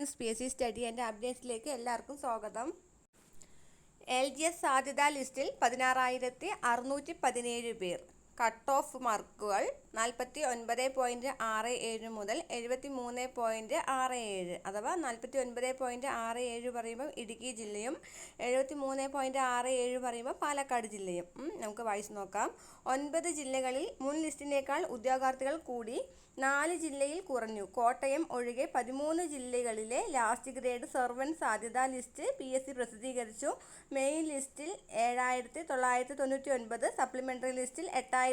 P S C study എന്റെ അപ്ഡേറ്റ്സിലേക്ക് എല്ലാവർക്കും സ്വാഗതം. എൽ ജി എസ് സാധ്യതാ ലിസ്റ്റിൽ പതിനാറായിരത്തി അറുന്നൂറ്റി പതിനേഴ് പേർ. കട്ട് ഓഫ് മാർക്കുകൾ നാൽപ്പത്തി ഒൻപത് പോയിന്റ് ആറ് ഏഴ് മുതൽ എഴുപത്തി മൂന്ന് പോയിന്റ് ആറ് ഏഴ് അഥവാ നാൽപ്പത്തി ഒൻപത് പോയിന്റ് ആറ് ഏഴ് പറയുമ്പോൾ ഇടുക്കി ജില്ലയും എഴുപത്തി മൂന്ന് പോയിന്റ് ആറ് ഏഴ് പറയുമ്പോൾ പാലക്കാട് ജില്ലയും. നമുക്ക് വായിച്ച് നോക്കാം. ഒൻപത് ജില്ലകളിൽ മുൻ ലിസ്റ്റിനേക്കാൾ ഉദ്യോഗാർത്ഥികൾ കൂടി നാല് ജില്ലയിൽ കുറഞ്ഞു. കോട്ടയം ഒഴികെ പതിമൂന്ന് ജില്ലകളിലെ ലാസ്റ്റ് ഗ്രേഡ് സെർവന്റ് സാധ്യതാ ലിസ്റ്റ് പി എസ് സി പ്രസിദ്ധീകരിച്ചു. മെയിൻ ലിസ്റ്റിൽ ഏഴായിരത്തി തൊള്ളായിരത്തി തൊണ്ണൂറ്റി ഒൻപത് സപ്ലിമെന്ററി ലിസ്റ്റിൽ എട്ടായിരത്തി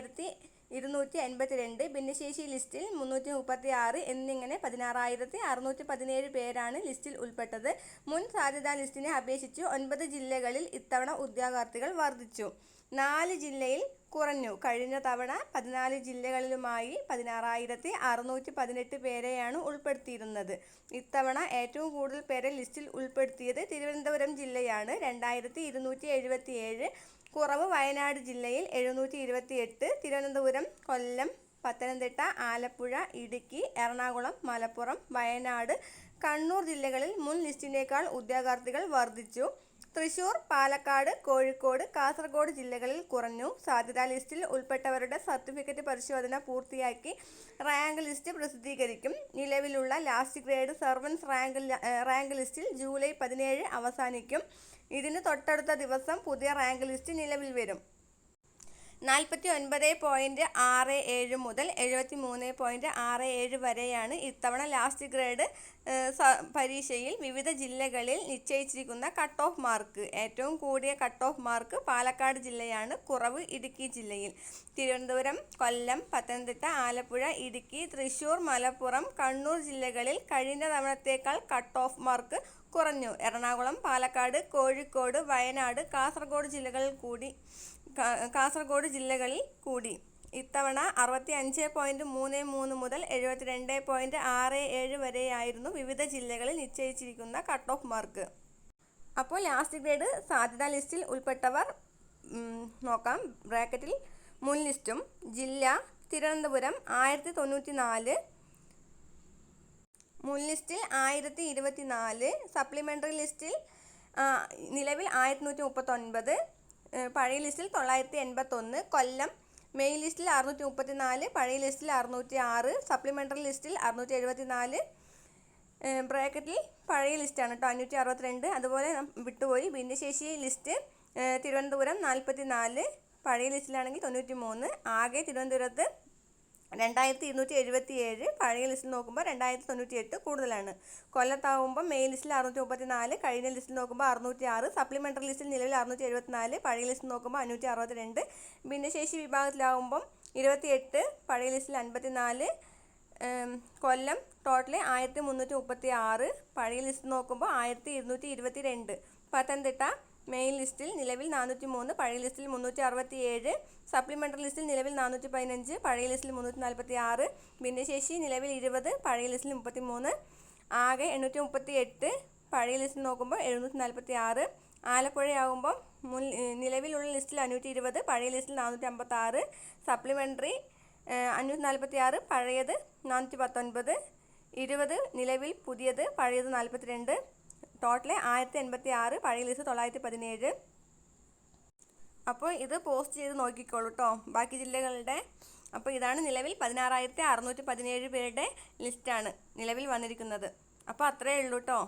ഇരുന്നൂറ്റി അൻപത്തി രണ്ട് ഭിന്നശേഷി ലിസ്റ്റിൽ മുന്നൂറ്റി മുപ്പത്തി ആറ് എന്നിങ്ങനെ പതിനാറായിരത്തി അറുന്നൂറ്റി പതിനേഴ് പേരാണ് ലിസ്റ്റിൽ ഉൾപ്പെട്ടത്. മുൻ സാധ്യതാ ലിസ്റ്റിനെ അപേക്ഷിച്ച് ഒൻപത് ജില്ലകളിൽ ഇത്തവണ ഉദ്യോഗാർത്ഥികൾ വർദ്ധിച്ചു. നാല് ജില്ലയിൽ കുറഞ്ഞു. കഴിഞ്ഞ തവണ പതിനാല് ജില്ലകളിലുമായി പതിനാറായിരത്തി അറുന്നൂറ്റി പതിനെട്ട് പേരെയാണ് ഉൾപ്പെടുത്തിയിരുന്നത്. ഇത്തവണ ഏറ്റവും കൂടുതൽ പേരെ ലിസ്റ്റിൽ ഉൾപ്പെടുത്തിയത് തിരുവനന്തപുരം ജില്ലയാണ്. രണ്ടായിരത്തി ഇരുന്നൂറ്റി എഴുപത്തി ഏഴ് കുറവ് വയനാട് ജില്ലയിൽ എഴുന്നൂറ്റി ഇരുപത്തി എട്ട് തിരുവനന്തപുരം കൊല്ലം പത്തനംതിട്ട ആലപ്പുഴ ഇടുക്കി എറണാകുളം മലപ്പുറം വയനാട് കണ്ണൂർ ജില്ലകളിൽ മുൻ ലിസ്റ്റിനേക്കാൾ ഉദ്യോഗാർത്ഥികൾ വർദ്ധിച്ചു തൃശൂർ പാലക്കാട് കോഴിക്കോട് കാസർഗോഡ് ജില്ലകളിൽ കുറഞ്ഞു. സാധ്യതാ ലിസ്റ്റിൽ ഉൾപ്പെട്ടവരുടെ സർട്ടിഫിക്കറ്റ് പരിശോധന പൂർത്തിയാക്കി റാങ്ക് ലിസ്റ്റ് പ്രസിദ്ധീകരിക്കും. നിലവിലുള്ള last grade servants rank rank ലിസ്റ്റിൽ ജൂലൈ പതിനേഴ് അവസാനിക്കും. ഇതിന് തൊട്ടടുത്ത ദിവസം പുതിയ റാങ്ക് ലിസ്റ്റ് നിലവിൽ വരും. നാൽപ്പത്തി ഒൻപത് പോയിന്റ് ആറ് ഏഴ് മുതൽ എഴുപത്തി മൂന്ന് പോയിന്റ് ആറ് ഏഴ് വരെയാണ് ഇത്തവണ ലാസ്റ്റ് ഗ്രേഡ് പരീക്ഷയിൽ വിവിധ ജില്ലകളിൽ നിശ്ചയിച്ചിരിക്കുന്ന കട്ട് ഓഫ് മാർക്ക്. ഏറ്റവും കൂടിയ കട്ട് ഓഫ് മാർക്ക് പാലക്കാട് ജില്ലയാണ് കുറവ് ഇടുക്കി ജില്ലയിൽ. തിരുവനന്തപുരം കൊല്ലം പത്തനംതിട്ട ആലപ്പുഴ ഇടുക്കി തൃശൂർ മലപ്പുറം കണ്ണൂർ ജില്ലകളിൽ കഴിഞ്ഞ തവണത്തേക്കാൾ കട്ട് ഓഫ് മാർക്ക് കുറഞ്ഞു. എറണാകുളം പാലക്കാട് കോഴിക്കോട് വയനാട് കാസർഗോഡ് ജില്ലകളിൽ കൂടി കാസർഗോഡ് ജില്ലകളിൽ കൂടി. ഇത്തവണ അറുപത്തി അഞ്ച് പോയിന്റ് മൂന്ന് മൂന്ന് മുതൽ എഴുപത്തിരണ്ട് പോയിന്റ് ആറ് ഏഴ് വരെയായിരുന്നു വിവിധ ജില്ലകളിൽ നിശ്ചയിച്ചിരിക്കുന്ന കട്ട് ഓഫ് മാർക്ക് അപ്പോൾ ലാസ്റ്റ് ഗ്രേഡ് സാധ്യതാ ലിസ്റ്റിൽ ഉൾപ്പെട്ടവർ നോക്കാം. ബ്രാക്കറ്റിൽ മുൻ ലിസ്റ്റും ജില്ല തിരുവനന്തപുരം ആയിരത്തി തൊണ്ണൂറ്റി നാല് മുൻ ലിസ്റ്റിൽ ആയിരത്തി ഇരുപത്തി നാല് സപ്ലിമെന്ററി ലിസ്റ്റിൽ നിലവിൽ ആയിരത്തി നൂറ്റി മുപ്പത്തൊൻപത് പഴയ ലിസ്റ്റിൽ തൊള്ളായിരത്തി എൺപത്തൊന്ന് കൊല്ലം മെയിൻ ലിസ്റ്റിൽ അറുന്നൂറ്റി മുപ്പത്തി നാല് പഴയ ലിസ്റ്റിൽ അറുന്നൂറ്റി ആറ് സപ്ലിമെന്ററി ലിസ്റ്റിൽ അറുന്നൂറ്റി എഴുപത്തി നാല് ബ്രാക്കറ്റിൽ പഴയ ലിസ്റ്റാണ് കേട്ടോ അഞ്ഞൂറ്റി അറുപത്തിരണ്ട് അതുപോലെ വിട്ടുപോയി. ഭിന്നശേഷി ലിസ്റ്റ് തിരുവനന്തപുരം നാൽപ്പത്തി നാല് പഴയ ലിസ്റ്റിലാണെങ്കിൽ തൊണ്ണൂറ്റി മൂന്ന് ആകെ തിരുവനന്തപുരത്ത് രണ്ടായിരത്തി ഇരുന്നൂറ്റി എഴുപത്തി ഏഴ് പഴയ ലിസ്റ്റിൽ നോക്കുമ്പോൾ രണ്ടായിരത്തി തൊണ്ണൂറ്റി എട്ട് കൂടുതലാണ്. കൊല്ലത്താവുമ്പോൾ മെയിൻ ലിസ്റ്റിൽ അറുന്നൂറ്റി മുപ്പത്തി നാല് കഴിഞ്ഞ ലിസ്റ്റിൽ നോക്കുമ്പോൾ അറുന്നൂറ്റി ആറ് സപ്ലിമെന്ററി ലിസ്റ്റിൽ നിലവിൽ അറുന്നൂറ്റി എഴുപത്തി നാല് പഴയ ലിസ്റ്റിൽ നോക്കുമ്പോൾ അഞ്ഞൂറ്റി അറുപത്തി രണ്ട് ഭിന്നശേഷി വിഭാഗത്തിലാവുമ്പം ഇരുപത്തി എട്ട് പഴയ ലിസ്റ്റിൽ അൻപത്തി നാല് കൊല്ലം ടോട്ടൽ ആയിരത്തി മുന്നൂറ്റി മുപ്പത്തി ആറ് പഴയ ലിസ്റ്റ് നോക്കുമ്പോൾ ആയിരത്തി ഇരുന്നൂറ്റി ഇരുപത്തി രണ്ട് പത്തനംതിട്ട മെയിൻ ലിസ്റ്റിൽ നിലവിൽ നാനൂറ്റി മൂന്ന് പഴയ ലിസ്റ്റിൽ മുന്നൂറ്റി അറുപത്തി ഏഴ് സപ്ലിമെന്ററി ലിസ്റ്റിൽ നിലവിൽ നാനൂറ്റി പതിനഞ്ച് പഴയ ലിസ്റ്റിൽ മുന്നൂറ്റി നാൽപ്പത്തി ആറ് ഭിന്നശേഷി നിലവിൽ ഇരുപത് പഴയ ലിസ്റ്റിൽ മുപ്പത്തി മൂന്ന് ആകെ എണ്ണൂറ്റി മുപ്പത്തി എട്ട് പഴയ ലിസ്റ്റിൽ നോക്കുമ്പോൾ എഴുന്നൂറ്റി നാൽപ്പത്തി ആറ് ആലപ്പുഴയാകുമ്പോൾ മുൻ നിലവിലുള്ള ലിസ്റ്റിൽ അഞ്ഞൂറ്റി ഇരുപത് പഴയ ലിസ്റ്റിൽ നാനൂറ്റി അമ്പത്തി ആറ് സപ്ലിമെന്ററി അഞ്ഞൂറ്റി നാൽപ്പത്തി ആറ് പഴയത് നാനൂറ്റി പത്തൊൻപത് ഇരുപത് നിലവിൽ പുതിയത് പഴയത് നാൽപ്പത്തി രണ്ട് ടോട്ടൽ ആയിരത്തി എൺപത്തി ആറ് പഴയ ലിസ്റ്റ് തൊള്ളായിരത്തി പതിനേഴ് അപ്പോൾ ഇത് പോസ്റ്റ് ചെയ്ത് നോക്കിക്കോളൂ കേട്ടോ ബാക്കി ജില്ലകളുടെ അപ്പോൾ ഇതാണ് നിലവിൽ പതിനാറായിരത്തി അറുന്നൂറ്റി പതിനേഴ് പേരുടെ ലിസ്റ്റാണ് നിലവിൽ വന്നിരിക്കുന്നത്. അപ്പോൾ അത്രയേ ഉള്ളൂ കേട്ടോ